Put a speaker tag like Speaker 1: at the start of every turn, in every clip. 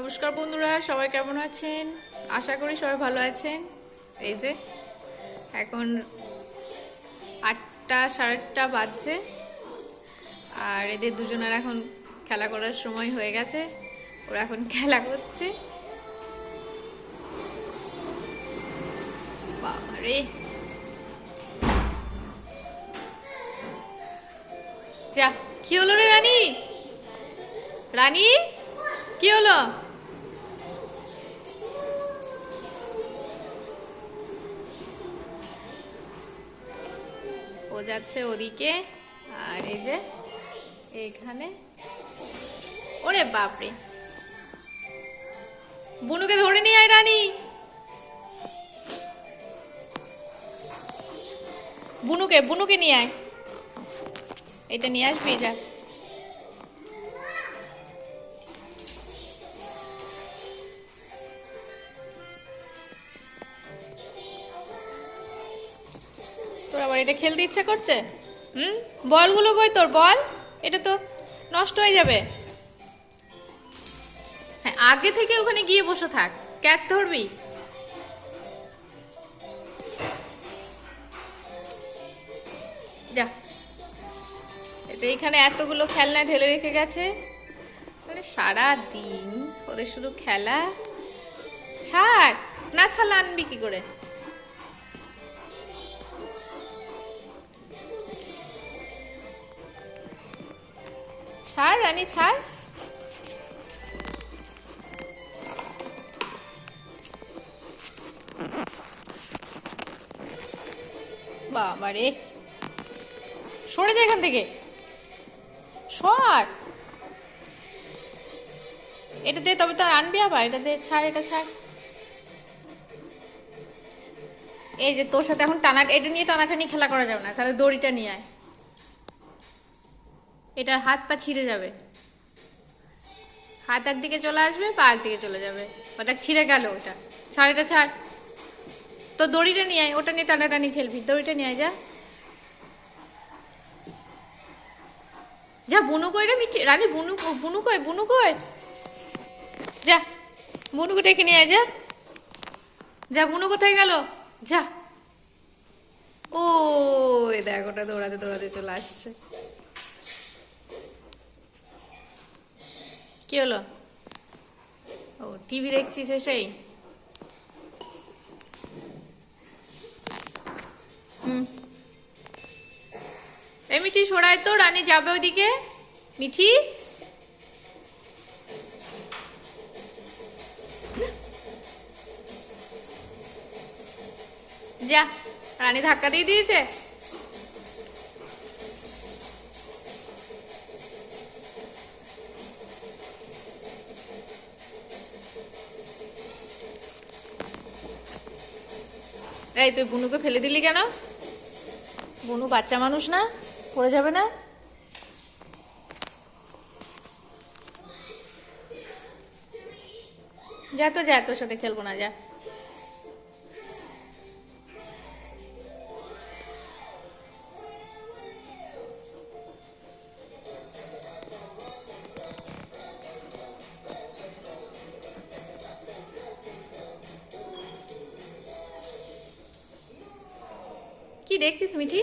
Speaker 1: নমস্কার বন্ধুরা, সবাই কেমন আছেন? আশা করি সবাই ভালো আছেন। এই যে, এখন আটটা সাড়ে আটটা বাজছে। আর এদের দুজনের এখন খেলা করার সময় হয়ে গেছে। ওরা এখন খেলা করছে। বাবারে। যা, কি হলো রে রানী? রানী, কি হলো? যাচ্ছে ওদিকে। আর এই যে এখানে ওরে বাপরে। বুনুকে ধরে নিয়ে আয় রানী। বুনুকে বুনুকে নিয়ে আয়। এটা নিয়ে আসবি, যা। তোর আবার এটা খেলতে ইচ্ছা করছে? হুম? বলগুলো কই তোর? বল। এটা তো নষ্ট হয়ে যাবে। হ্যাঁ আগে থেকে ওখানে গিয়ে বসে থাক। ক্যাচ ধরবি। যা। এটা এখানে এতগুলো খেলনা ঢেলে রেখে গেছে। মানে সারা দিন ওদের শুধু খেলা। ছাড়। না ছাড়লে আনবি কি করে? ছাড়, রানী, ছাড়। বাবারে। সরে যায় এখান থেকে। সর। এটা দে, তবে তো আনবি আবার। এটা দে, ছাড়, এটা ছাড়। এই যে তোর সাথে এখন টানা এটা নিয়ে টানাটানি খেলা করা যাবে না। তাহলে দড়িটা নিয়ে আয়। এটার হাত পা ছিঁড়ে যাবে। হাত একদিকে চলে আসবে, পা একদিকে চলে যাবে। ওটা ছিঁড়ে গেল ওটা। ছাড় এটা ছাড়। তো দড়িটা নিয়ে আয়, ওটা নিয়ে টানাটানি খেলবি। দড়িটা নিয়ে আয়, যা। যা, বুনু কই রে মিঠি? রানী, বুনু বুনু কই বুনু কই? যা বুনুকে ডেকে নিয়ে আয়, যা। যা, বুনু কোথায় গেল? যা। ও দেখ, ওটা দৌড়াতে দৌড়াতে চলে আসছে। কি হলো? ও টিভি দেখছিস সেই হুম। মিঠি সরাই তো, রানী যাবে ওইদিকে? মিঠি? যা, রানী ধাক্কা দিয়ে দিয়েছে? এই তুই বুনুকে ফেলে দিলি কেন? বুনু বাচ্চা মানুষ না, পড়ে যাবে না? যা তো, যা, তোর সাথে খেলব না, যা। কি দেখছিস মিঠি?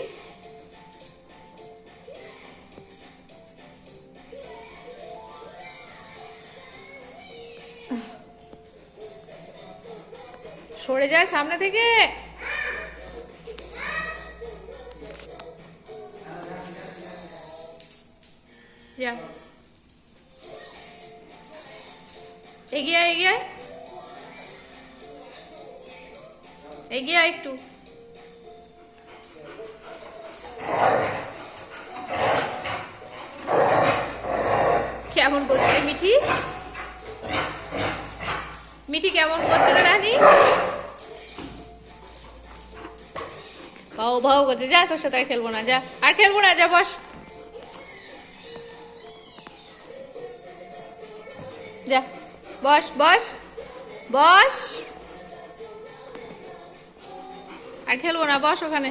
Speaker 1: সরে যায় সামনে থেকে। যা। এগিয়ে এগিয়ে। এগিয়ে একটু। কেমন করছে মিঠি? মিঠি কেমন করছে রানী? ভাও ভাও করছে, যা, তোর সাথে খেলব না, যা, আর খেলব না, যা, বস। যা, বস বস বস। আর খেলব না, বস ওখানে।